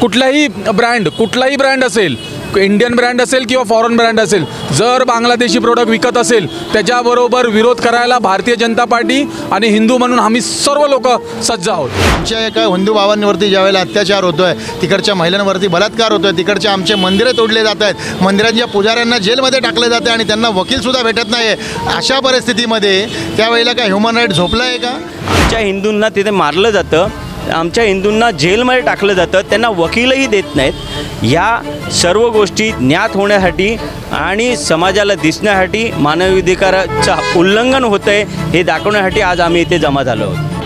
कुठलाही ब्रँड कुठलाही ब्रँड असेल इंडियन ब्रँड असेल किंवा फॉरेन ब्रँड असेल जर बांगलादेशी प्रोडक्ट विकत असेल त्याच्याबरोबर विरोध करायला भारतीय जनता पार्टी आणि हिंदू म्हणून आम्ही सर्व लोक सज्ज आहोत. आमच्या एका हिंदू भावांवरती ज्यावेळेला अत्याचार होतोय तिकडच्या महिलांवरती बलात्कार होतोय तिकडचे आमचे मंदिरं तोडले जात आहेत मंदिरांच्या पुजाऱ्यांना जेलमध्ये टाकले जाते आणि त्यांना वकीलसुद्धा भेटत नाही अशा परिस्थितीमध्ये त्यावेळेला काय ह्युमन राईट झोपलं आहे का? आमच्या हिंदूंना तिथे मारलं जातं. आमच्या हिंदूंना जेलमध्ये टाकलं जातं त्यांना वकीलही देत नाहीत. या सर्व गोष्टी ज्ञात होण्यासाठी आणि समाजाला दिसण्यासाठी मानवाधिकाराचं उल्लंघन होतं आहे हे दाखवण्यासाठी आज आम्ही इथे जमा झालो आहोत.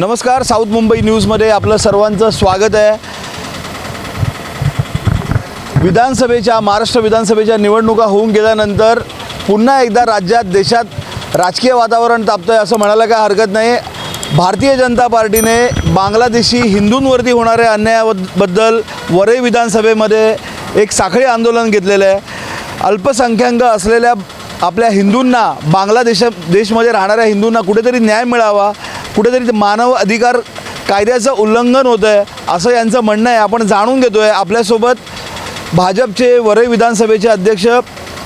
नमस्कार साऊथ मुंबई न्यूजमध्ये आपलं सर्वांचं स्वागत आहे. विधानसभेच्या महाराष्ट्र विधानसभेच्या निवडणुका होऊन गेल्यानंतर पुन्हा एकदा राज्यात देशात राजकीय वातावरण तापतं आहे असं म्हणायला काय हरकत नाही. भारतीय जनता पार्टीने बांगलादेशी हिंदूंवरती होणाऱ्या अन्यायाबद्दल वरई विधानसभेमध्ये एक साखळी आंदोलन घेतलेलं आहे. अल्पसंख्याक असलेल्या आपल्या हिंदूंना बांगलादेश देशमध्ये राहणाऱ्या हिंदूंना कुठेतरी न्याय मिळावा कुठेतरी मानव अधिकार कायद्याचं उल्लंघन होतं आहे असं यांचं म्हणणं आहे. आपण जाणून घेतो आहे आपल्यासोबत भाजपचे वरई विधानसभेचे अध्यक्ष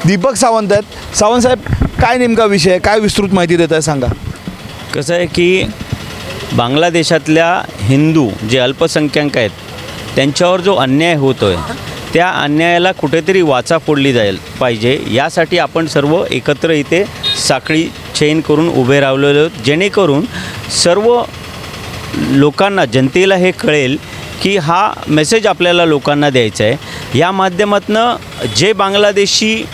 दीपक सावंत आहेत. सावंत साहेब काय नेमका विषय आहे? काय विस्तृत माहिती देत आहे सांगा. कसं आहे की बांगलादेशातल्या हिंदू जे अल्पसंख्याक आहेत त्यांच्यावर जो अन्याय होतो आहे त्या अन्यायाला कुठेतरी वाचा फोडली जाईल पाहिजे. यासाठी आपण सर्व एकत्र इथे साखळी चेन करून उभे राहिलेलो आहोत. जेणेकरून सर्व लोकांना जनतेला हे कळेल की हा मेसेज आपल्याला लोकांना द्यायचा आहे. या माध्यमातनं जे बांगलादेशी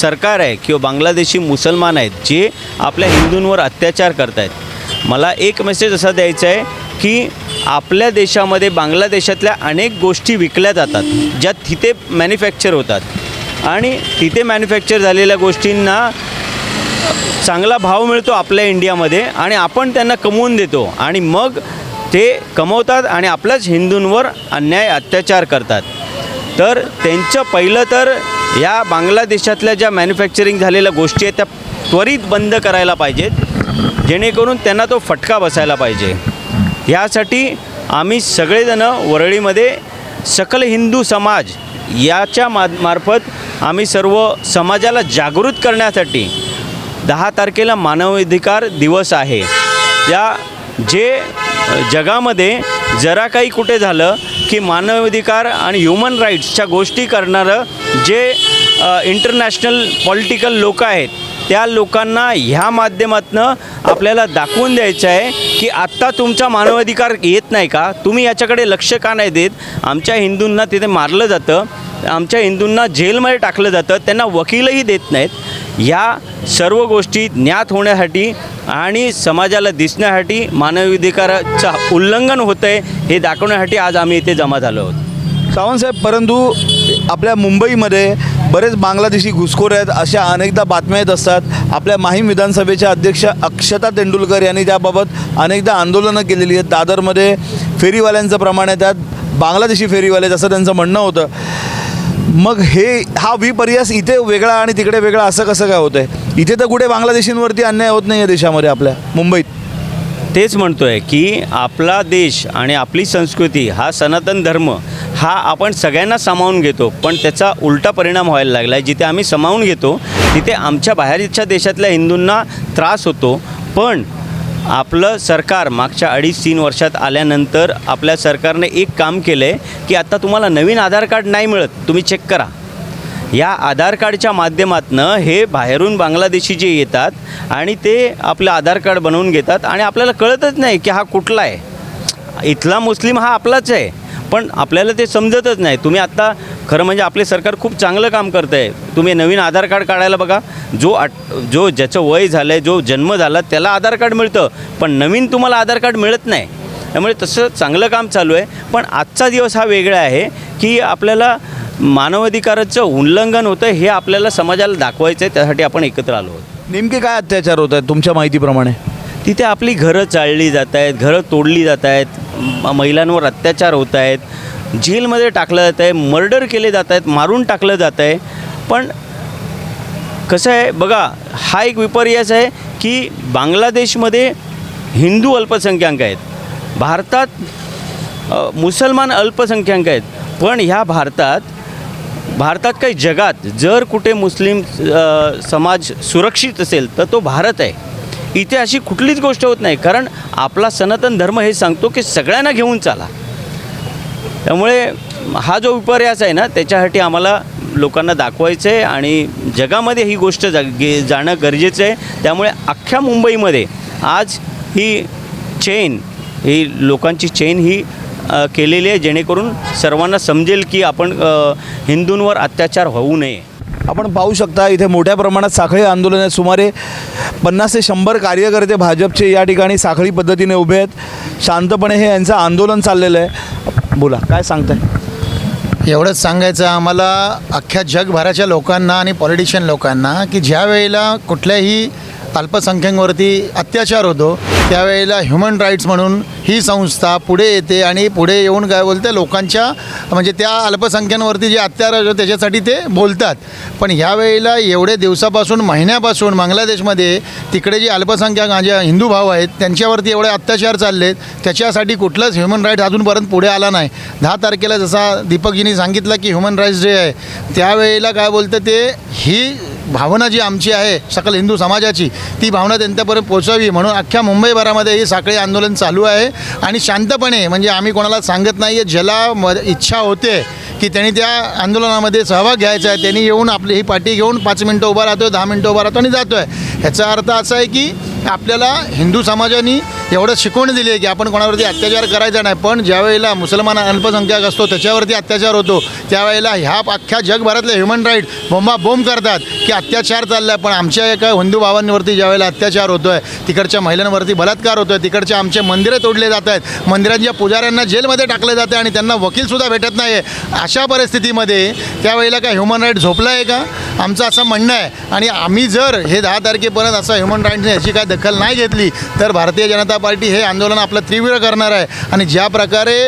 सरकार आहे किंवा बांगलादेशी मुसलमान आहेत जे आपल्या हिंदूंवर अत्याचार करत आहेत मला एक मेसेज असा द्यायचा आहे की आपल्या देशामध्ये बांगलादेशातल्या अनेक गोष्टी विकल्या जातात ज्या तिथे मॅन्युफॅक्चर होतात. आणि तिथे मॅन्युफॅक्चर झालेल्या गोष्टींना चांगला भाव मिळतो आपल्या इंडियामध्ये आणि आपण त्यांना कमवून देतो. आणि मग ते कमवतात आणि आपल्याच हिंदूंवर अन्याय अत्याचार करतात. तर त्यांचं पहिलं तर या बांगलादेशातल्या ज्या मॅन्युफॅक्चरिंग झालेल्या गोष्टी आहेत त्या त्वरित बंद करायला पाहिजेत. जेणेकरून त्यांना तो फटका बसायला पाहिजे. यासाठी आम्ही सगळेजणं वरळीमध्ये सकल हिंदू समाज याच्या मा मार्फत आम्ही सर्व समाजाला जागृत करण्यासाठी दहा तारखेला मानवाधिकार दिवस आहे. या जे जगामध्ये जरा काही कुठे झालं की मानवाधिकार आणि ह्युमन राईट्सच्या गोष्टी करणारं जे इंटरनॅशनल पॉलिटिकल लोक आहेत त्या लोकांना ह्या माध्यमातनं आपल्याला दाखवून द्यायचं आहे की आत्ता तुमचा मानवाधिकार येत नाही का? तुम्ही याच्याकडे लक्ष का नाही देत? आमच्या हिंदूंना तिथे मारलं जातं. आमच्या हिंदूंना जेलमध्ये टाकलं जातं. त्यांना वकीलही देत नाहीत. या सर्व गोष्टी ज्ञात होण्यासाठी आणि समाजाला दिसण्यासाठी मानवाधिकाराचं उल्लंघन होतं आहे हे दाखवण्यासाठी आज आम्ही इथे जमा झालो आहोत. सावंतसाहेब परंतु आपल्या मुंबईमध्ये बरेच बांगलादेशी घुसखोर आहेत अशा अनेकदा बातम्या येत असतात. आपल्या माहीम विधानसभेच्या अध्यक्ष अक्षता तेंडुलकर यांनी त्याबाबत अनेकदा आंदोलनं केलेली आहेत. दादरमध्ये फेरीवाल्यांचं प्रमाण आहे त्यात बांगलादेशी फेरीवाले जसं त्यांचं म्हणणं होतं. मग हे हा विपर्यास इथे वेगळा आणि तिकडे वेगळा असं कसं काय होतं आहे इथे तर कुठे बांगलादेशींवरती अन्याय होत नाही आहे देशामध्ये आपल्या मुंबईत. तेच म्हणतो आहे की आपला देश आणि आपली संस्कृती हा सनातन धर्म हा आपण सगळ्यांना सामावून घेतो पण त्याचा उलटा परिणाम व्हायला लागला आहे जिथे आम्ही सामावून घेतो तिथे आमच्या बाहेरच्या देशातल्या हिंदूंना त्रास होतो. पण आपलं सरकार मागच्या अडीच तीन वर्षात आल्यानंतर आपल्या सरकारने एक काम केलं आहे की आता तुम्हाला नवीन आधार कार्ड नाही मिळत तुम्ही चेक करा. या आधार कार्डच्या माध्यमातनं हे बाहेरून बांगलादेशी जे येतात आणि ते आपलं आधार कार्ड बनवून घेतात आणि आपल्याला कळतच नाही की हा कुठला आहे. इथला मुस्लिम हा आपलाच आहे पण आपल्याला ते समजतच नाही. तुम्ही आत्ता खरं म्हणजे आपले सरकार खूप चांगलं काम करतं आहे तुम्ही नवीन आधार कार्ड काढायला बघा. जो आठ जो ज्याचं वय झालं आहे जो जन्म झाला त्याला आधार कार्ड मिळतं. पण नवीन तुम्हाला आधार कार्ड मिळत नाही. त्यामुळे तसं चांगलं काम चालू आहे. पण आजचा दिवस हा वेगळा आहे की आपल्याला मानवाधिकाराचं उल्लंघन होतं हे आपल्याला समाजाला दाखवायचं आहे त्यासाठी आपण एकत्र आलो आहोत. नेमके काय अत्याचार होत आहेत तुमच्या माहितीप्रमाणे? तिथे आपली घरं चाळली जात आहेत घरं तोडली जात आहेत. महिलांवर अत्याचार होत आहेत. जेलमध्ये टाकलं जात आहे मर्डर केले जात आहेत मारून टाकलं जात आहे. पण कसं आहे बघा हा एक विपर्यास आहे की बांगलादेशमध्ये हिंदू अल्पसंख्याक आहेत. भारतात मुसलमान अल्पसंख्याक आहेत. पण ह्या भारतात भारतात काही जगात जर कुठे मुस्लिम समाज सुरक्षित असेल तर तो भारत आहे. इथे अशी कुठलीच गोष्ट होत नाही. कारण आपला सनातन धर्म हे सांगतो की सगळ्यांना घेऊन चाला. त्यामुळे हा जो विपर्यास आहे ना त्याच्यासाठी आम्हाला लोकांना दाखवायचं आहे आणि जगामध्ये ही गोष्ट जा गे जाणं गरजेचं आहे. त्यामुळे अख्ख्या मुंबईमध्ये आज ही चेन ही लोकांची चेन ही केलेली आहे जेणेकरून सर्वांना समजेल की आपण हिंदूंवर अत्याचार होऊ नये. आपण पाहू शकता इथे मोठ्या प्रमाणात साखळी आंदोलन आहे सुमारे पन्नास ते शंभर कार्यकर्ते भाजपचे या ठिकाणी साखळी पद्धतीने उभे आहेत. शांतपणे हे यांचं आंदोलन चाललेलं आहे. बोला काय सांगताय? एवढंच सांगायचं आम्हाला अख्ख्या जगभराच्या लोकांना आणि पॉलिटिशियन लोकांना की ज्या वेळेला कुठल्याही अल्पसंख्यांवरती अत्याचार होतो. त्यावेळेला ह्युमन राईट्स म्हणून ही संस्था पुढे येते आणि पुढे येऊन काय बोलते लोकांच्या म्हणजे त्या अल्पसंख्यांवरती जे अत्याचार होतो त्याच्यासाठी ते बोलतात. पण ह्या वेळेला एवढे दिवसापासून महिन्यापासून बांगलादेशमध्ये तिकडे जे अल्पसंख्याक जे हिंदू भाव आहेत त्यांच्यावरती एवढे अत्याचार चालले त्याच्यासाठी कुठलंच ह्युमन राईट्स अजूनपर्यंत पुढे आला नाही. दहा तारखेला जसा दीपकजींनी सांगितलं की ह्युमन राईट्स डे आहे त्यावेळेला काय बोलतं ते ही भावना जी आमची आहे सकल हिंदू समाजाची ती भावना त्यांच्यापर्यंत पोचावी म्हणून अख्ख्या मुंबईभरामध्ये ही साखळी आंदोलन चालू आहे. आणि शांतपणे म्हणजे आम्ही कोणाला सांगत नाही आहे ज्याला म इच्छा होते की त्यांनी त्या आंदोलनामध्ये सहभाग घ्यायचा आहे त्यांनी येऊन आपली ही पाठी घेऊन पाच मिनटं उभा राहतो दहा मिनटं उभा राहतो आणि जातो आहे ह्याचा अर्थ असा आहे की आपल्याला हिंदू समाजाने एवढं शिकवण दिली आहे की आपण कोणावरती अत्याचार करायचा नाही. पण ज्यावेळेला मुसलमान अल्पसंख्याक असतो त्याच्यावरती अत्याचार होतो त्यावेळेला ह्या अख्ख्या जगभरातले ह्युमन राईट बोंबा बोंब करतात की अत्याचार चालला आहे पण आमच्या एका हिंदू भावांवरती ज्यावेळेला अत्याचार होतो आहे तिकडच्या महिलांवरती बलात्कार होतो आहे तिकडचे आमचे मंदिरं तोडले जात आहेत. मंदिरांच्या पुजाऱ्यांना जेलमध्ये टाकले जाते आणि त्यांना वकीलसुद्धा भेटत नाही आहे अशा परिस्थितीमध्ये त्यावेळेला काय ह्युमन राईट झोपलं आहे का? आमचं असं म्हणणं आहे. आणि आम्ही जर हे दहा तारखेपर्यंत असं ह्युमन राईट्सने याची काय दखल नाही घेतली तर भारतीय जनता पार्टी हे आंदोलन आपलं तीव्र करणार आहे. आणि ज्या प्रकारे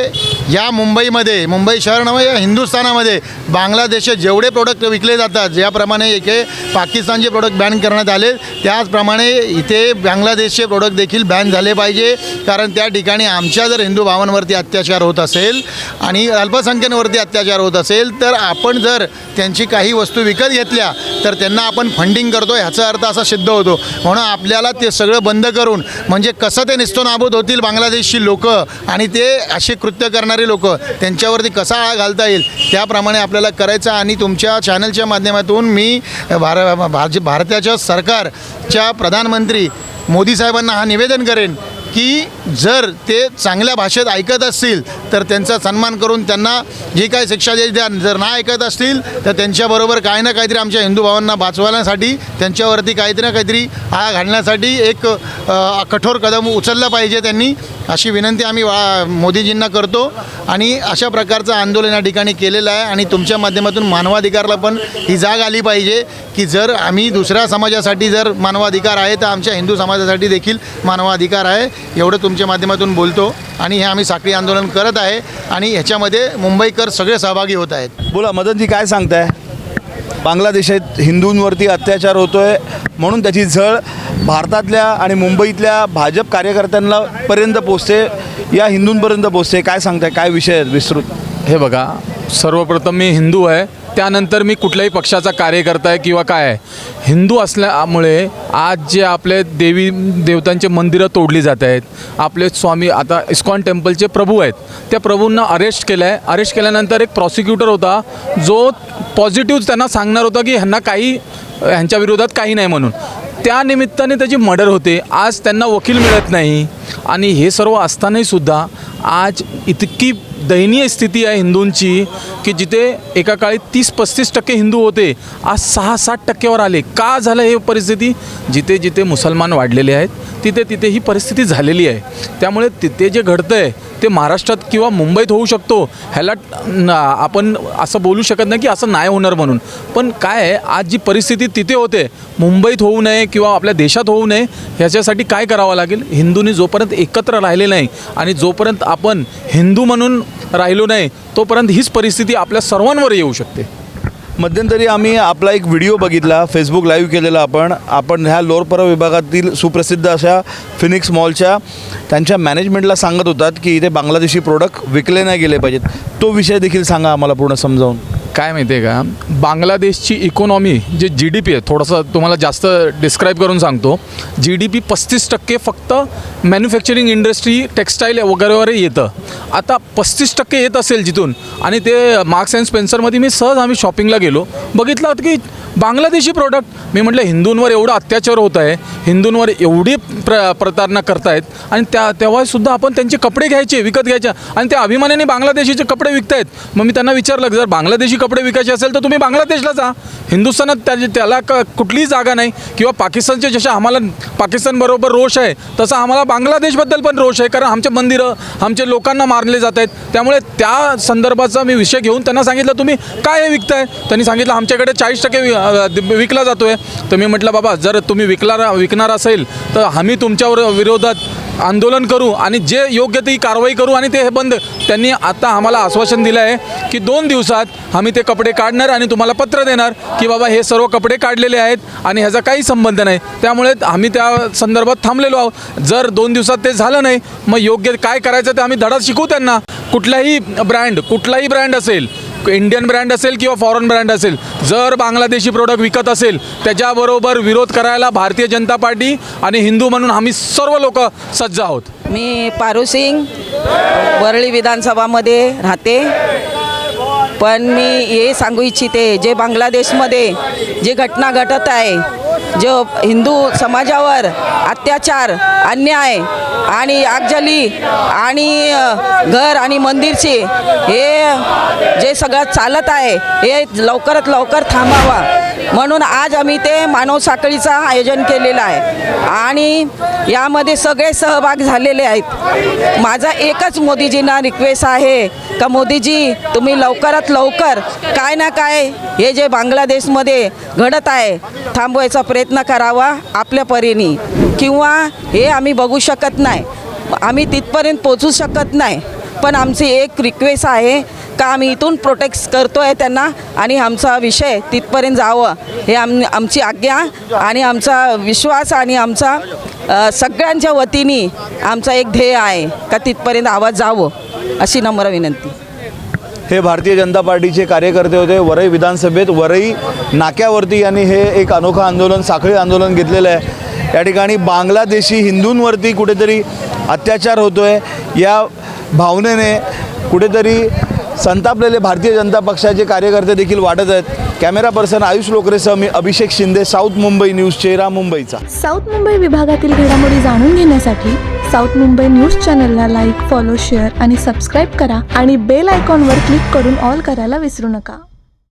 या मुंबईमध्ये मुंबई शहर नव्हे या हिंदुस्थानामध्ये बांगलादेश जेवढे प्रोडक्ट विकले जातात ज्याप्रमाणे इथे पाकिस्तानचे प्रोडक्ट बॅन करण्यात आले त्याचप्रमाणे इथे बांगलादेशचे प्रोडक्ट देखील बॅन झाले पाहिजे. कारण त्या ठिकाणी आमच्या जर हिंदू भावांवरती अत्याचार होत असेल आणि अल्पसंख्यांवरती अत्याचार होत असेल तर आपण जर त्यांची काही वस्तू विकत घेतल्या तर त्यांना आपण फंडिंग करतो ह्याचा अर्थ असा सिद्ध होतो. म्हणून आपल्याला ते सगळं बंद करून म्हणजे कसं ते निस्तोनाबूत होतील बांगलादेशची लोक आणि ते असे कृत्य करणार लोक त्यांच्यावरती कसा आळा घालता येईल त्याप्रमाणे आपल्याला करायचं आणि तुमच्या चॅनलच्या माध्यमातून मी भार भारताच्या सरकारच्या प्रधानमंत्री मोदी साहेबांना हा निवेदन करेन की जर ते चांगल्या भाषेत ऐकत असतील तर त्यांचा सन्मान करून त्यांना जी काय शिक्षा द्यायची द्या जर नाही ऐकत असतील तर त्यांच्याबरोबर काही ना काहीतरी आमच्या हिंदू भावांना वाचवण्यासाठी त्यांच्यावरती काहीतरी ना काहीतरी आळा घालण्यासाठी एक कठोर कदम उचललं पाहिजे त्यांनी. अशी विनंती आम्ही वा मोदीजींना करतो. आणि अशा प्रकारचं आंदोलन या ठिकाणी केलेलं आहे. आणि तुमच्या माध्यमातून मानवाधिकारला पण ही जाग आली पाहिजे की जर आम्ही दुसऱ्या समाजासाठी जर मानवाधिकार आहे तर आमच्या हिंदू समाजासाठी देखील मानवाधिकार आहे. एवढं तुमच्या माध्यमातून बोलतो आणि हे आम्ही साखळी आंदोलन करत आहे आणि ह्याच्यामध्ये मुंबईकर सगळे सहभागी होत आहेत. बोला मदनजी काय सांगताय? बांगलादेशात हिंदूंवरती अत्याचार होतोय म्हणून त्याची झळ भारतातल्या आणि मुंबईतल्या भाजप कार्यकर्त्यांना पर्यंत पोचते या हिंदूंपर्यंत पोचते काय सांगताय? काय विषय आहेत विस्तृत? हे बघा सर्वप्रथम मी हिंदू आहे. त्यानंतर मी कुठल्याही पक्षाचा कार्यकर्ता आहे किंवा काय आहे हिंदू असल्यामुळे आज जे आपले देवी देवतांचे मंदिरं तोडली जात आहेत आपले स्वामी आता इस्कॉन टेम्पलचे प्रभू आहेत त्या प्रभूंना अरेस्ट केलं आहे अरेस्ट केल्यानंतर एक प्रॉसिक्युटर होता जो पॉझिटिव्ह त्यांना सांगणार होता की ह्यांना काही ह्यांच्या विरोधात काही नाही म्हणून. त्या निमित्ताने त्याची मर्डर होते. आज त्यांना वकील मिळत नाही. आणि हे सर्व असतानाही सुद्धा आज इतकी दयनीय स्थिती आहे हिंदूंची की जिथे एका काळी तीस पस्तीस टक्के हिंदू होते आज सहा सात टक्क्यावर आले. का झालं हे परिस्थिती? जिथे जिथे मुसलमान वाढलेले आहेत तिथे तिथे ही परिस्थिती झालेली आहे. त्यामुळे तिथे जे घडतं आहे ते महाराष्ट्रात किंवा मुंबईत होऊ शकतो. ह्याला आपण असं बोलू शकत नाही की असं नाही होणार म्हणून. पण काय आहे आज जी परिस्थिती तिथे होते मुंबईत होऊ नये किंवा आपल्या देशात होऊ नये ह्याच्यासाठी काय करावं लागेल? हिंदूंनी जोपर्यंत एकत्र राहिले नाही आणि जोपर्यंत आपण हिंदू म्हणून राहिलो नाही तोपर्यंत हीच परिस्थिती आपल्या सर्वांवर येऊ शकते. मध्यंतरी आम्ही आपला एक व्हिडिओ बघितला फेसबुक लाईव्ह केलेला आपण. आपण ह्या लोअरपरा विभागातील सुप्रसिद्ध अशा फिनिक्स मॉलच्या त्यांच्या मॅनेजमेंटला सांगत होतात की इथे बांगलादेशी प्रोडक्ट विकले नाही गेले पाहिजेत. तो विषय देखील सांगा आम्हाला पूर्ण समजावून. काय माहिती आहे का? बांगलादेशची इकॉनॉमी जे जी डी पी आहे थोडंसं तुम्हाला जास्त डिस्क्राईब करून सांगतो. जी डी पी पस्तीस टक्के फक्त मॅन्युफॅक्चरिंग इंडस्ट्री टेक्स्टाईल वगैरेवर येतं. आता पस्तीस टक्के येत असेल जिथून आणि ते मार्क्स अँड स्पेन्सरमध्ये मी सहज आम्ही शॉपिंगला गेलो. बघितलं की बांगलादेशी प्रोडक्ट मी म्हटलं हिंदूंवर एवढा अत्याचार होत आहे हिंदूंवर एवढी प्र प्रतारणा करतायत आणि त्या तेव्हासुद्धा आपण त्यांचे कपडे घ्यायचे विकत घ्यायचे आणि त्या अभिमानाने बांगलादेशीचे कपडे विकतायत. मग मी त्यांना विचारलं जर बांगलादेशी कपडे विकायचे असेल तर तुम्ही बांगलादेशला जा. हिंदुस्थानात त्या त्याला क कुठलीही जागा नाही किंवा पाकिस्तानचे जसे आम्हाला पाकिस्तानबरोबर रोष आहे तसं आम्हाला बांगलादेशबद्दल पण रोष आहे कारण आमचे मंदिरं आमचे लोकांना मारले जात आहेत त्यामुळे त्या संदर्भाचा मी विषय घेऊन त्यांना सांगितलं तुम्ही काय हे विकताय? त्यांनी सांगितलं आमच्याकडे चाळीस टक्के वि- विकला जातो आहे तर मी म्हटलं बाबा जर तुम्ही विकला विकणार असेल तर आम्ही तुमच्यावर विरोधात आंदोलन करू आणि जे योग्य ती कारवाई करू आणि ते हे बंद. त्यांनी आता आम्हाला आश्वासन दिलं आहे की दोन दिवसात आम्ही ते कपडे काढणार आणि तुम्हाला पत्र देणार की बाबा हे सर्व कपडे काढलेले आहेत आणि ह्याचा काही संबंध नाही. त्यामुळे आम्ही त्या संदर्भात थांबलेलो आहोत. जर दोन दिवसात ते झालं नाही मग योग्य काय करायचं ते आम्ही धडा शिकू त्यांना. कुठलाही ब्रँड कुठलाही ब्रँड असेल इंडियन ब्रँड असेल किंवा फॉरेन ब्रँड असेल जर बांगलादेशी प्रोडक्ट विकत असेल त्याच्याबरोबर विरोध करायला भारतीय जनता पार्टी आणि हिंदू म्हणून आम्ही सर्व लोक सज्ज आहोत. मी पारू सिंग वरळी विधानसभामध्ये राहते. पण मी हे सांगू इच्छिते जे बांगलादेशमध्ये जे घटना घटत आहे जो हिंदू समाजावर अत्याचार अन्याय आणि आगजली आणि घर आणि मंदिरचे हे जे सगळं चालत आहे हे लवकरात लवकर थांबावा. म्हणून आज आम्ही ते मानव साखळीचं आयोजन केलेलं आहे. आणि यामध्ये सगळे सहभाग झालेले आहेत. माझा एकच मोदीजींना रिक्वेस्ट आहे का मोदीजी तुम्ही लवकरात लवकर काय ना काय हे जे बांगलादेशमध्ये घडत आहे थांबवायचा प्रयत्न करावा आपल्या परीने. किंवा हे आम्ही बघू शकत नाही. आम्ही तिथपर्यंत पोचू शकत नाही. पण आमची एक रिक्वेस्ट आहे का आम्ही इथून प्रोटेक्ट करतो आहे त्यांना आणि आमचा विषय तिथपर्यंत जावं. हे आम आमची आज्ञा आणि आमचा विश्वास आणि आमचा सगळ्यांच्या वतीने आमचा एक ध्येय आहे का तिथपर्यंत आवाज जावं अशी नम्र विनंती. हे भारतीय जनता पार्टीचे कार्यकर्ते होते. वरई विधानसभेत वरई नाक्यावरती यांनी हे एक अनोखं आंदोलन साखळी आंदोलन घेतलेलं आहे. या ठिकाणी बांगलादेशी हिंदूंवरती कुठेतरी अत्याचार होतो आहे या भावनेने कुठेतरी संतापलेले भारतीय जनता पक्षाचे कार्यकर्ते देखील वाटत आहेत. कॅमेरा पर्सन आयुष लोकरेसह मी अभिषेक शिंदे साऊथ मुंबई न्यूज चेहरा मुंबईचा. साऊथ मुंबई विभागातील घडामोडी जाणून घेण्यासाठी साऊथ मुंबई न्यूज चॅनलला लाईक फॉलो शेअर आणि सबस्क्राईब करा आणि बेल आयकॉनवर क्लिक करून ऑल करायला विसरू नका.